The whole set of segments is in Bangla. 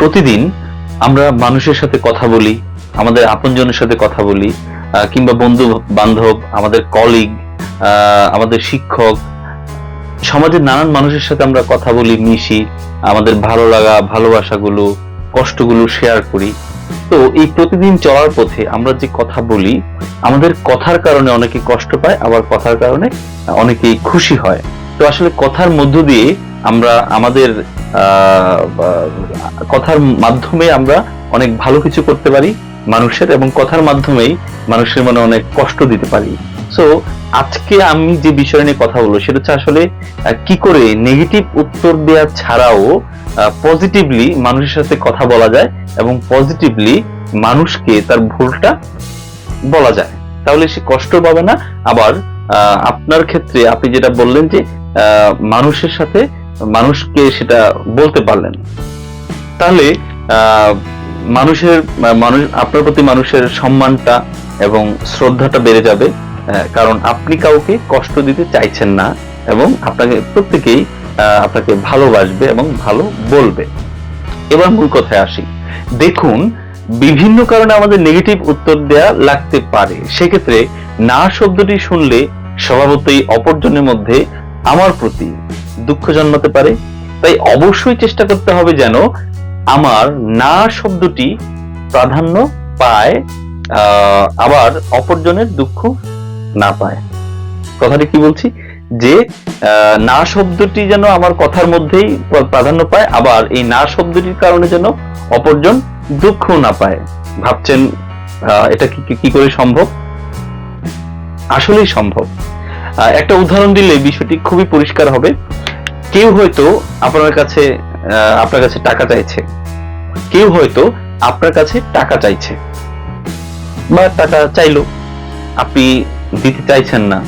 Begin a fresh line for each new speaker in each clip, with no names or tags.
প্রতিদিন আমরা মানুষের সাথে কথা বলি, আমাদের আপনজনের সাথে কথা বলি কিংবা বন্ধু বান্ধব, আমাদের কলিগ আমাদের শিক্ষক, সমাজের নানান মানুষের সাথে আমরা কথা বলি, মিশি, আমাদের ভালো লাগা, ভালোবাসাগুলো, কষ্টগুলো শেয়ার করি। তো এই প্রতিদিন চলার পথে আমরা যে কথা বলি, আমাদের কথার কারণে অনেকে কষ্ট পায়, আবার কথার কারণে অনেকেই খুশি হয়। তো আসলে কথার মধ্য দিয়ে আমরা আমাদের কথার মাধ্যমে আমরা অনেক ভালো কিছু করতে পারি মানুষের এবং কথার মাধ্যমেই মানুষের মনে অনেক কষ্ট দিতে পারি। সো আজকে আমি যে বিষয় নিয়ে কথা বলব, সেটা হচ্ছে আসলে কি করে নেগেটিভ উত্তর দেওয়া ছাড়াও পজিটিভলি মানুষের সাথে কথা বলা যায় এবং পজিটিভলি মানুষকে তার ভুলটা বলা যায়। তাহলে সে কষ্ট পাবে না। আবার আপনার ক্ষেত্রে আপনি যেটা বললেন যে মানুষের সাথে মানুষকে সেটা বলতে পারলেন। তাহলে মানুষের, মানুষ, আপনার প্রতি মানুষের সম্মানটা এবং শ্রদ্ধাটা বেড়ে যাবে কারণ আপনি কাউকে কষ্ট দিতে চাইছেন না এবং আপনাকে প্রত্যেকেই আপনাকে ভালোবাসবে এবং ভালো বলবে। এবার মূল কথায় আসি। দেখুন, বিভিন্ন কারণে আমাদের নেগেটিভ উত্তর দেয়া লাগতে পারে। সেক্ষেত্রে না শব্দটি শুনলে স্বভাবতই অপরজনের মধ্যে আমার প্রতি দুঃখ জন্মাতে পারে, তাই অবশ্যই চেষ্টা করতে হবে যেন আমার না শব্দটি প্রাধান্য পায় আবার অপরজনের দুঃখ না পায়। কথাটি কি বলছি? যে না শব্দটি যেন আমার কথার মধ্যেই প্রাধান্য পায়, আবার এই না শব্দটির কারণে যেন অপরজন দুঃখ না পায়। ভাবছেন এটা কি করে সম্ভব? আসলেই সম্ভব। একটা উদাহরণ দিলে বিষয়টি খুবই পরিষ্কার হবে। কেউ হয়তো আপনার কাছে আপনার কাছে টাকা চাইছে। কেউ হয়তো আপনার কাছে টাকা চাইছে বা টাকা চাইলো। আপনি দিতে চাইছেন না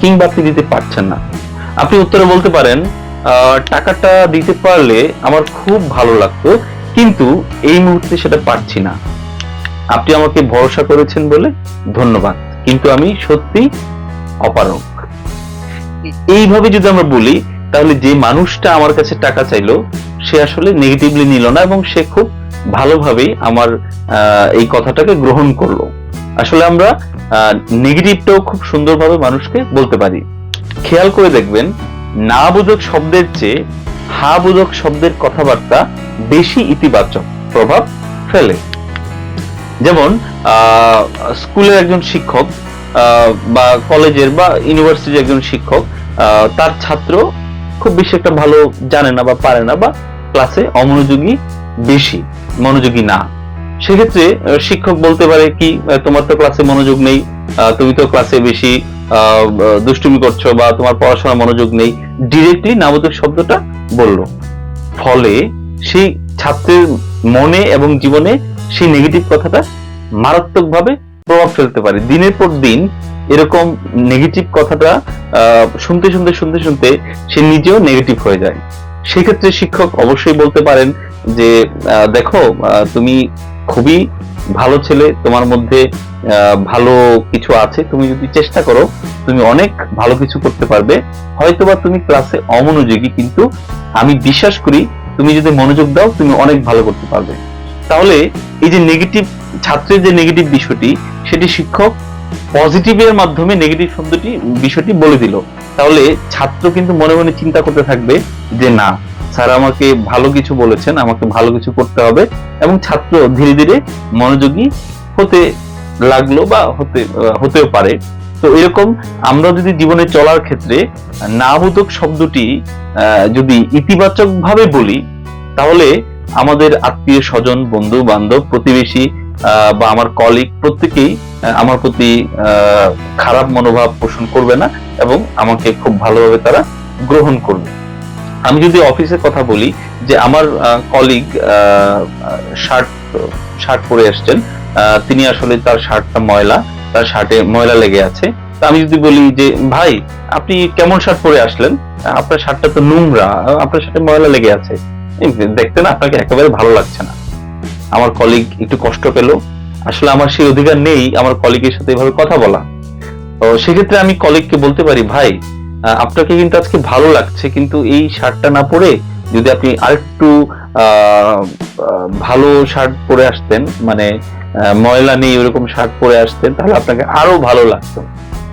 কিংবা আপনি দিতে পারছেন না। আপনি উত্তরে বলতে পারেন টাকাটা দিতে পারলে আমার খুব ভালো লাগতো, কিন্তু এই মুহূর্তে সেটা পারছি না। আপনি আমাকে ভরসা করেছেন বলে ধন্যবাদ, কিন্তু আমি সত্যি অপারক এইভাবে যদি আমরা বলি তাহলে যে মানুষটা আমার কাছে টাকা চাইলো, সে আসলে নেগেটিভলি নিল না এবং সে খুব ভালোভাবেই আমার এই কথাটাকে গ্রহণ করল। আসলে আমরা নেগেটিভটাও খুব সুন্দরভাবে মানুষকে বলতে পারি। খেয়াল করে দেখবেন, না বোধক শব্দের চেয়ে হা বোধক শব্দের কথাবার্তা বেশি ইতিবাচক প্রভাব ফেলে। যেমন স্কুলের একজন শিক্ষক বা কলেজের বা ইউনিভার্সিটির একজন শিক্ষক তার ছাত্র খুব বেশি একটা ভালো জানে না বা পারে না বা ক্লাসে অমনোযোগী বেশি, মনোযোগী না। সেক্ষেত্রে শিক্ষক বলতে পারে কি তোমার তো ক্লাসে মনোযোগ নেই তুমি তো ক্লাসে বেশি দুষ্টুমি করছ বা তোমার পড়াশোনা মনোযোগ নেই ডিরেক্টলি নাবোধক শব্দটা বলল। ফলে সেই ছাত্রের মনে এবং জীবনে সেই নেগেটিভ কথাটা মারাত্মকভাবে প্রভাব ফেলতে পারে। দিনের পর দিন এরকম নেগেটিভ কথাটা শুনতে শুনতে শুনতে শুনতে সে নিজেও নেগেটিভ হয়ে যায়। সেক্ষেত্রে শিক্ষক অবশ্যই বলতে পারেন যে দেখো তুমি খুবই ভালো ছেলে, তোমার মধ্যে ভালো কিছু আছে, তুমি যদি চেষ্টা করো, তুমি অনেক ভালো কিছু করতে পারবে। হয়তোবা তুমি ক্লাসে অমনোযোগী, কিন্তু আমি বিশ্বাস করি তুমি যদি মনোযোগ দাও, তুমি অনেক ভালো করতে পারবে। তাহলে এই যে নেগেটিভ ছাত্রের যে নেগেটিভ বিষয়টি, সেটি শিক্ষক পজিটিভের মাধ্যমে নেগেটিভ শব্দটি, বিষয়টি বলে দিল। তাহলে ছাত্র কিন্তু মনে মনে চিন্তা করতে থাকবে যে, না, স্যার আমাকে ভালো কিছু বলেছেন, আমাকে ভালো কিছু করতে হবে। এবং ছাত্র ধীরে ধীরে মনোযোগী হতে লাগল বা হতে, হতেও পারে। তো এরকম আমরা যদি জীবনে চলার ক্ষেত্রে নাবোধক শব্দটি যদি ইতিবাচক ভাবে বলি, তাহলে আমাদের আত্মীয় স্বজন বন্ধু বান্ধব প্রতিবেশী বা আমার কলিগ প্রত্যেকেই আমার প্রতি খারাপ মনোভাব পোষণ করবে না এবং আমাকে খুব ভালোভাবে তারা গ্রহণ করবে। আমি যদি অফিসের কথা বলি যে আমার কলিগ শার্ট শার্ট পরে এসছেন তিনি আসলে তার শার্টটা ময়লা, তার শার্টে ময়লা লেগে আছে। তা আমি যদি বলি যে, ভাই, আপনি কেমন শার্ট পরে আসলেন? আপনার শার্টটা তো নোংরা, আপনার শার্টে ময়লা লেগে আছে। দেখতে না আপনাকে একেবারে ভালো লাগছে না। আমার কলিগ একটু কষ্ট পেল। আসলে আমার সেই অধিকার নেই আমার কলিগের সাথে এভাবে কথা বলা। তো সেক্ষেত্রে আমি কলিগকে বলতে পারি, ভাই আপনাকে কিন্তু আজকে ভালো লাগছে, কিন্তু এই শার্টটা না পরে যদি আপনি আরেকটু ভালো শার্ট পরে আসতেন মানে ময়লা নেই ওরকম শার্ট পরে আসতেন, তাহলে আপনাকে আরও ভালো লাগতো।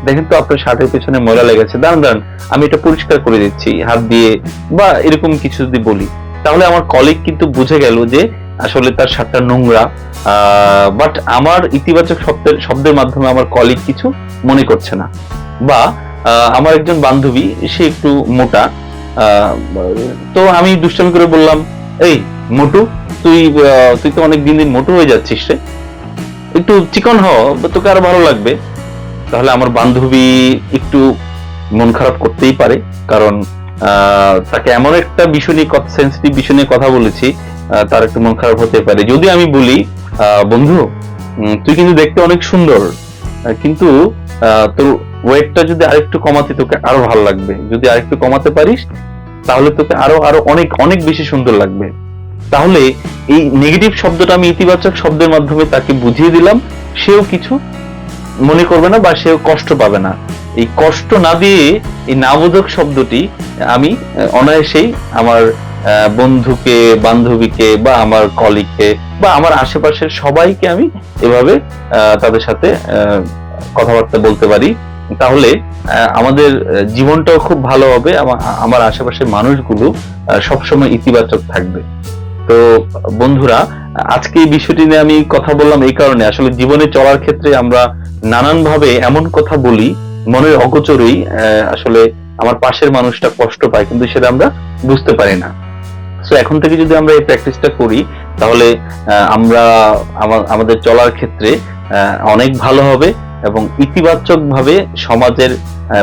দেখেন তো আপনার শার্টের পেছনে ময়লা লেগেছে। দাঁড়ান দাঁড়ান, আমি এটা পরিষ্কার করে দিচ্ছি, হাত দিয়ে, বা এরকম কিছু যদি বলি। তাহলে আমার কলিগ কিন্তু বুঝে গেল যে আসলে তার শার্টটা নোংরা বাট আমার ইতিবাচক শব্দের শব্দের মাধ্যমে আমার কলিগ কিছু মনে করছে না। বা আমার একজন বান্ধবী, সে একটু মোটা তো আমি দুষ্টামি করে বললাম, এই, মোটু, তুই তুই তো অনেক দিন দিন মোটু হয়ে যাচ্ছিস রে। একটু চিকন হ, তোকে আরও ভালো লাগবে। তাহলে আমার বান্ধবী একটু মন খারাপ করতেই পারে, কারণ তাকে এমন একটা বিষয় নিয়ে সেন্সিটিভ বিষয় নিয়ে কথা বলেছি তার একটু মন খারাপ হতে পারে। যদি আমি বলি বন্ধু তুই কিন্তু দেখতে অনেক সুন্দর কিন্তু তোর ওয়েটটা যদি আরেকটু কমাতে তোকে আরও ভালো লাগবে। যদি আরেকটু কমাতে পারিস, তাহলে তোকে আরও আরও অনেক অনেক বেশি সুন্দর লাগবে। তাহলে এই নেগেটিভ শব্দটা আমি ইতিবাচক শব্দের মাধ্যমে তাকে বুঝিয়ে দিলাম। সেও কিছু মনে করবে না বা সেও কষ্ট পাবে না। এই কষ্ট না দিয়ে এই নাবোধক শব্দটি আমি অনায়াসেই আমার বন্ধুকে, বান্ধবীকে বা আমার কলিগকে বা আমার আশেপাশের সবাইকে আমি এভাবে তাদের সাথে কথাবার্তা বলতে পারি। তাহলে আমাদের জীবনটাও খুব ভালো হবে। আমার আশেপাশের মানুষগুলো সবসময় ইতিবাচক থাকবে। তো, বন্ধুরা, আজকে এই বিষয়টি নিয়ে আমি কথা বললাম এই কারণে। আসলে জীবনে চলার ক্ষেত্রে আমরা নানান ভাবে এমন কথা বলি, মনের অগোচরেই আসলে আমার পাশের মানুষটা কষ্ট পায়, কিন্তু সেটা আমরা বুঝতে পারি না। সো এখন থেকে যদি আমরা এই প্র্যাকটিসটা করি, তাহলে আমরা আমাদের চলার ক্ষেত্রে অনেক ভালো হবে এবং ইতিবাচক ভাবে সমাজের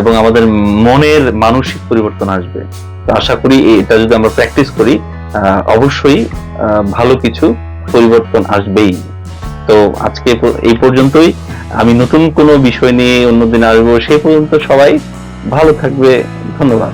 এবং আমাদের মনের মানসিক পরিবর্তন আসবে। তো আশা করি এটা যদি আমরা প্র্যাকটিস করি অবশ্যই ভালো কিছু পরিবর্তন আসবেই। তো আজকে এই পর্যন্তই। আমি নতুন কোনো বিষয় নিয়ে অন্যদিন আসব, সে পর্যন্ত সবাই ভালো থাকবে। ধন্যবাদ।